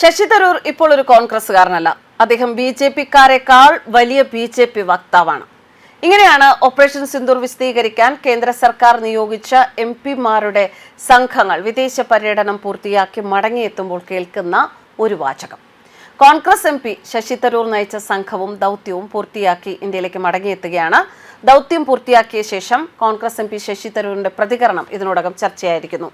ശശി തരൂർ ഇപ്പോൾ ഒരു കോൺഗ്രസ്സുകാരനല്ല. അദ്ദേഹം ബി ജെ പിക്കാരെക്കാൾ വലിയ ബി ജെ പി വക്താവാണ്. ഇങ്ങനെയാണ് ഓപ്പറേഷൻ സിന്ദൂർ വിശദീകരിക്കാൻ കേന്ദ്ര സർക്കാർ നിയോഗിച്ച എം പിമാരുടെ സംഘങ്ങൾ വിദേശ പര്യടനം പൂർത്തിയാക്കി മടങ്ങിയെത്തുമ്പോൾ കേൾക്കുന്ന ഒരു വാചകം. കോൺഗ്രസ് എം പി ശശി തരൂർ നയിച്ച സംഘവും ദൗത്യവും പൂർത്തിയാക്കി ഇന്ത്യയിലേക്ക് മടങ്ങിയെത്തുകയാണ്. ദൗത്യം പൂർത്തിയാക്കിയ ശേഷം കോൺഗ്രസ് എം പി ശശി തരൂരിന്റെ പ്രതികരണം ഇതിനോടകം ചർച്ചയായിരിക്കുന്നു.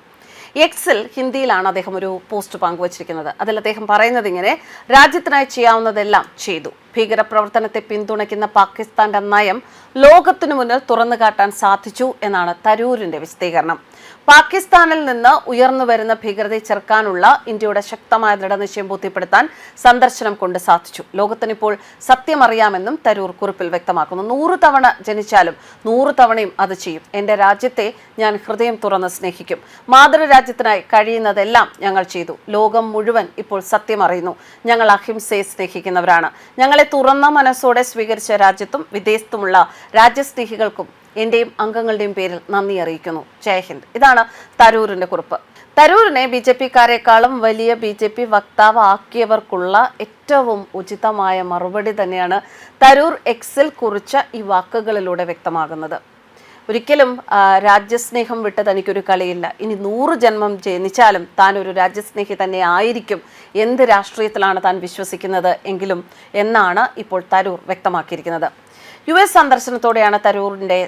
എക്സിൽ ഹിന്ദിയിലാണ് അദ്ദേഹം ഒരു പോസ്റ്റ് പങ്കുവച്ചിരിക്കുന്നത്. അതിൽ അദ്ദേഹം പറയുന്നത് ഇങ്ങനെ രാജ്യത്തിനായി ചെയ്യാവുന്നതെല്ലാം ചെയ്തു. ഭീകരപ്രവർത്തനത്തെ പിന്തുണയ്ക്കുന്ന പാകിസ്ഥാന്റെ നയം ലോകത്തിനു മുന്നിൽ തുറന്നു കാട്ടാൻ സാധിച്ചു എന്നാണ് തരൂരിന്റെ വിശദീകരണം. പാകിസ്ഥാനിൽ നിന്ന് ഉയർന്നു വരുന്ന ഭീകരതയെ ചെറുക്കാനുള്ള ഇന്ത്യയുടെ ശക്തമായ ദൃഢനിശ്ചയം ബോധ്യപ്പെടുത്താൻ സന്ദർശനം കൊണ്ട് സാധിച്ചു. ലോകത്തിനിപ്പോൾ സത്യം അറിയാമെന്നും തരൂർ കുറിപ്പിൽ വ്യക്തമാക്കുന്നു. നൂറ് തവണ ജനിച്ചാലും നൂറ് തവണയും അത് ചെയ്യും. എന്റെ രാജ്യത്തെ ഞാൻ ഹൃദയം തുറന്ന് സ്നേഹിക്കും. മാതൃരാജ്യത്തിനായി കഴിയുന്നതെല്ലാം ഞങ്ങൾ ചെയ്തു. ലോകം മുഴുവൻ ഇപ്പോൾ സത്യമറിയുന്നു. ഞങ്ങൾ അഹിംസയെ സ്നേഹിക്കുന്നവരാണ്. ഞങ്ങളെ തുറന്ന മനസ്സോടെ സ്വീകരിച്ച രാജ്യത്തും വിദേശത്തുമുള്ള രാജ്യസ്നേഹികൾക്കും എന്റെയും അംഗങ്ങളുടെയും പേരിൽ നന്ദി അറിയിക്കുന്നു. ജയഹിന്ദ് ഇതാണ് തരൂരിന്റെ കുറിപ്പ്. തരൂരിനെ ബി ജെ പിക്കാരെക്കാളും വലിയ ബി ജെ പി വക്താവ് ആക്കിയവർക്കുള്ള ഏറ്റവും ഉചിതമായ മറുപടി തന്നെയാണ് തരൂർ എക്സിൽ കുറിച്ച ഈ വാക്കുകളിലൂടെ വ്യക്തമാകുന്നത്. ഒരിക്കലും രാജ്യസ്നേഹം വിട്ട് തനിക്കൊരു കളിയില്ല. ഇനി നൂറ് ജന്മം ജനിച്ചാലും താൻ ഒരു രാജ്യസ്നേഹി തന്നെ ആയിരിക്കും. എന്ത് രാഷ്ട്രീയത്തിലാണ് താൻ വിശ്വസിക്കുന്നത് എങ്കിലും എന്നാണ് ഇപ്പോൾ തരൂർ വ്യക്തമാക്കിയിരിക്കുന്നത്. യു എസ് സന്ദർശനത്തോടെയാണ് തരൂറിന്റെ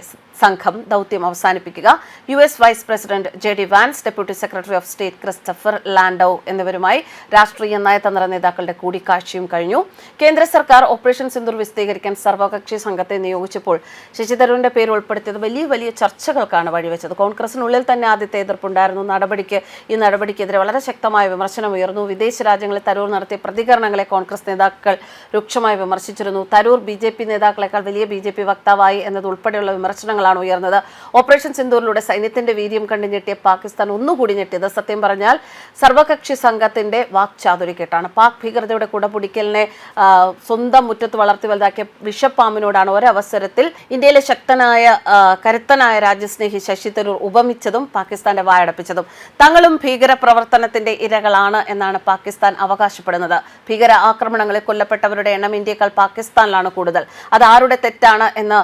സംഘം ദൗത്യം അവസാനിപ്പിക്കുക. U S vice president J D Vance deputy secretary of state Christopher Landau എന്നിവരുമായി രാഷ്ട്രീയ നയതന്ത്ര നേതാക്കളുടെ കൂടിക്കാഴ്ചയും കഴിഞ്ഞു. കേന്ദ്ര സർക്കാർ ഓപ്പറേഷൻ സിന്ദൂർ വിശദീകരിക്കാൻ സർവകക്ഷി സംഘത്തെ നിയോഗിച്ചപ്പോൾ ശശി തരൂരിന്റെ പേര് ഉൾപ്പെടുത്തിയത് വലിയ വലിയ ചർച്ചകൾക്കാണ് വഴിവെച്ചത്. കോൺഗ്രസിനുള്ളിൽ തന്നെ ആദ്യത്തെ എതിർപ്പുണ്ടായിരുന്നു. നടപടിക്ക് ഈ നടപടിക്കെതിരെ വളരെ ശക്തമായ വിമർശനം ഉയർന്നു. വിദേശ രാജ്യങ്ങളിൽ തരൂർ നടത്തിയ പ്രതികരണങ്ങളെ കോൺഗ്രസ് നേതാക്കൾ രൂക്ഷമായി വിമർശിച്ചിരുന്നു. തരൂർ ബി നേതാക്കളെക്കാൾ വലിയ ബി വക്താവായി എന്നതുൾപ്പെടെയുള്ള വിമർശനങ്ങളാണ് ഉയർന്നത്. ഓപ്പറേഷൻ സിന്ദൂറിലൂടെ സൈന്യത്തിന്റെ വീര്യം കണ്ടു ഞെട്ടിയ പാകിസ്ഥാൻ ഒന്നുകൂടി ഞെട്ടിയത്. സത്യം പറഞ്ഞാൽ സർവകക്ഷി സംഘത്തിന്റെ വാക്ചാതുരിക്കെട്ടാണ്. പാക് ഭീകരതയുടെ കുടപിടിക്കലിനെ സ്വന്തം മുറ്റത്ത് വളർത്തി വലുതാക്കിയ വിഷപ്പാമ്പിനോടാണ് ഒരവസരത്തിൽ ഇന്ത്യയിലെ ശക്തനായ കരുത്തനായ രാജ്യസ്നേഹി ശശി തരൂർ ഉപമിച്ചതും പാകിസ്ഥാന്റെ വായടപ്പിച്ചതും. തങ്ങളും ഭീകര പ്രവർത്തനത്തിന്റെ ഇരകളാണ് എന്നാണ് പാകിസ്ഥാൻ അവകാശപ്പെടുന്നത്. ഭീകര ആക്രമണങ്ങളിൽ കൊല്ലപ്പെട്ടവരുടെ എണ്ണം ഇന്ത്യയേക്കാൾ പാകിസ്ഥാനിലാണ് കൂടുതൽ. അത് ആരുടെ തെറ്റാണ് എന്ന്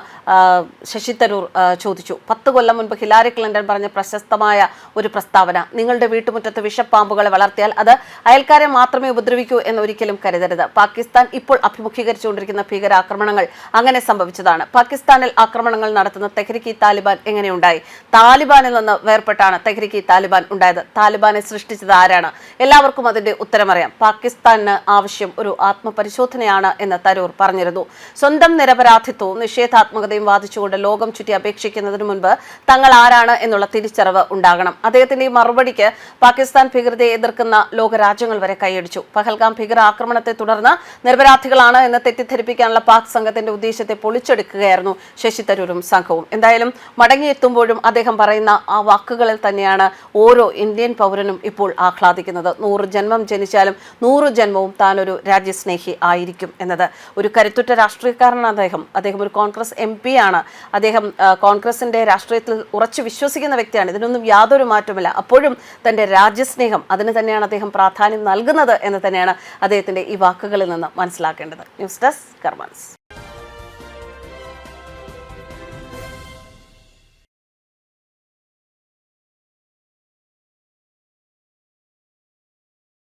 ശശി തരൂർ ചോദിച്ചു. പത്ത് കൊല്ലം മുൻപ് ഹിലാരി ക്ലിന്റൺ പറഞ്ഞ പ്രശസ്തമായ ഒരു പ്രസ്താവന. നിങ്ങളുടെ വീട്ടുമുറ്റത്ത് വിഷപ്പാമ്പുകളെ വളർത്തിയാൽ അത് അയൽക്കാരെ മാത്രമേ ഉപദ്രവിക്കൂ എന്ന് ഒരിക്കലും കരുതരുത്. പാകിസ്ഥാൻ ഇപ്പോൾ അഭിമുഖീകരിച്ചുകൊണ്ടിരിക്കുന്ന ഭീകരാക്രമണങ്ങൾ അങ്ങനെ സംഭവിച്ചതാണ്. പാകിസ്ഥാനിൽ ആക്രമണങ്ങൾ നടത്തുന്ന തെഹ്രിക്ക് താലിബാൻ എങ്ങനെയുണ്ടായി? താലിബാനിൽ നിന്ന് വേർപെട്ടാണ് തെഹ്രിക്ക് താലിബാൻ ഉണ്ടായത്. താലിബാനെ സൃഷ്ടിച്ചത് ആരാണ്? എല്ലാവർക്കും അതിന്റെ ഉത്തരമറിയാം. പാകിസ്ഥാന് ആവശ്യം ഒരു ആത്മപരിശോധനയാണ് എന്ന് തരൂർ പറഞ്ഞിരുന്നു. സ്വന്തം നിരപരാധിത്വവും നിഷേധാത്മകതയും വാദിച്ചുകൊണ്ട് ലോകം ചുറ്റി അപേക്ഷിക്കുന്നതിന് മുൻപ് തങ്ങൾ ആരാണ് എന്നുള്ള തിരിച്ചറിവ് ഉണ്ടാകണം. അദ്ദേഹത്തിന്റെ ഈ മറുപടിക്ക് പാകിസ്ഥാൻ ഭീകരതയെ എതിർക്കുന്ന ലോകരാജ്യങ്ങൾ വരെ കൈയടിച്ചു. പഹൽഗാം ഭീകര ആക്രമണത്തെ തുടർന്ന് നിരപരാധികളാണ് എന്ന് തെറ്റിദ്ധരിപ്പിക്കാനുള്ള പാക് സംഘത്തിന്റെ ഉദ്ദേശത്തെ പൊളിച്ചെടുക്കുകയായിരുന്നു ശശി തരൂരും സംഘവും. എന്തായാലും മടങ്ങിയെത്തുമ്പോഴും അദ്ദേഹം പറയുന്ന ആ വാക്കുകളിൽ തന്നെയാണ് ഓരോ ഇന്ത്യൻ പൗരനും ഇപ്പോൾ ആഹ്ലാദിക്കുന്നത്. നൂറ് ജന്മം ജനിച്ചാലും നൂറ് ജന്മവും താനൊരു രാജ്യസ്നേഹി ആയിരിക്കും എന്നത്. ഒരു കരുത്തുറ്റ രാഷ്ട്രീയക്കാരനാണ് അദ്ദേഹം. അദ്ദേഹം ഒരു കോൺഗ്രസ് എം ആണ്. അദ്ദേഹം കോൺഗ്രസിന്റെ രാഷ്ട്രീയത്തിൽ ഉറച്ചു വിശ്വസിക്കുന്ന വ്യക്തിയാണ്. ഇതിനൊന്നും യാതൊരു മാറ്റമില്ല അപ്പോഴും തന്റെ രാജ്യസ്നേഹം അതിന് തന്നെയാണ് അദ്ദേഹം പ്രാധാന്യം നൽകുന്നത് എന്ന് തന്നെയാണ് അദ്ദേഹത്തിന്റെ ഈ വാക്കുകളിൽ നിന്ന് മനസ്സിലാക്കേണ്ടത്. News desk കർമാൻസ്